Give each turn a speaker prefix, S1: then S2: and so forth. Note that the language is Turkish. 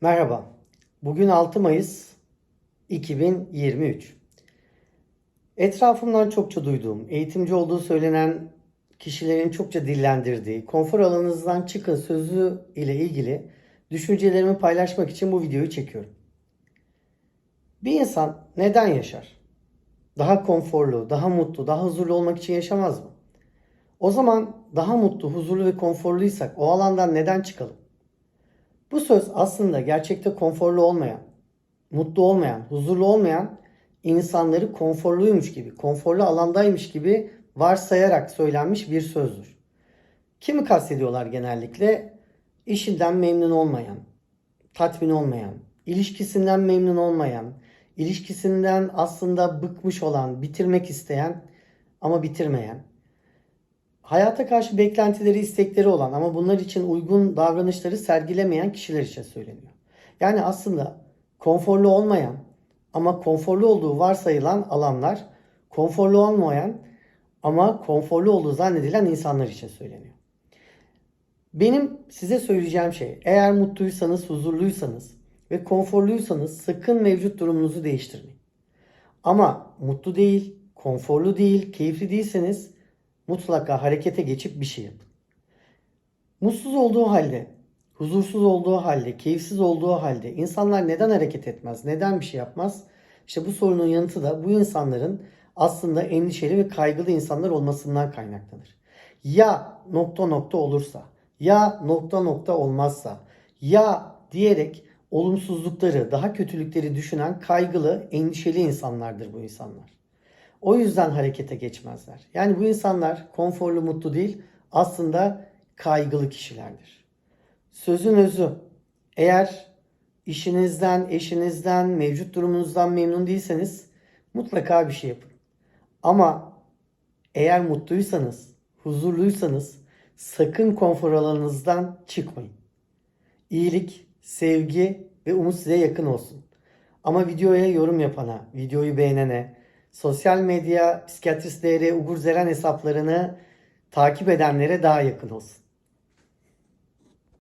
S1: Merhaba. Bugün 6 Mayıs 2023. Etrafımdan çokça duyduğum, eğitimci olduğu söylenen kişilerin çokça dillendirdiği konfor alanınızdan çıkın sözü ile ilgili düşüncelerimi paylaşmak için bu videoyu çekiyorum. Bir insan neden yaşar? Daha konforlu, daha mutlu, daha huzurlu olmak için yaşamaz mı? O zaman daha mutlu, huzurlu ve konforluysak o alandan neden çıkalım? Bu söz aslında gerçekte konforlu olmayan, mutlu olmayan, huzurlu olmayan insanları konforluymuş gibi, konforlu alandaymış gibi varsayarak söylenmiş bir sözdür. Kimi kastediyorlar genellikle? İşinden memnun olmayan, tatmin olmayan, ilişkisinden memnun olmayan, ilişkisinden aslında bıkmış olan, bitirmek isteyen ama bitirmeyen, hayata karşı beklentileri, istekleri olan ama bunlar için uygun davranışları sergilemeyen kişiler için söyleniyor. Yani aslında konforlu olmayan ama konforlu olduğu varsayılan alanlar, konforlu olmayan ama konforlu olduğu zannedilen insanlar için söyleniyor. Benim size söyleyeceğim şey, eğer mutluysanız, huzurluysanız ve konforluysanız sakın mevcut durumunuzu değiştirmeyin. Ama mutlu değil, konforlu değil, keyifli değilseniz mutlaka harekete geçip bir şey yapın. Mutsuz olduğu halde, huzursuz olduğu halde, keyifsiz olduğu halde insanlar neden hareket etmez, neden bir şey yapmaz? İşte bu sorunun yanıtı da bu insanların aslında endişeli ve kaygılı insanlar olmasından kaynaklanır. Ya nokta nokta olursa, ya nokta nokta olmazsa, ya diyerek olumsuzlukları, daha kötülükleri düşünen kaygılı, endişeli insanlardır bu insanlar. O yüzden harekete geçmezler. Yani bu insanlar konforlu, mutlu değil, aslında kaygılı kişilerdir. Sözün özü, eğer işinizden, eşinizden, mevcut durumunuzdan memnun değilseniz mutlaka bir şey yapın. Ama eğer mutluysanız, huzurluysanız sakın konfor alanınızdan çıkmayın. İyilik, sevgi ve umut size yakın olsun. Ama videoya yorum yapana, videoyu beğenene, sosyal medya psikiyatrist DR Ugur Zeren hesaplarını takip edenlere daha yakın olsun.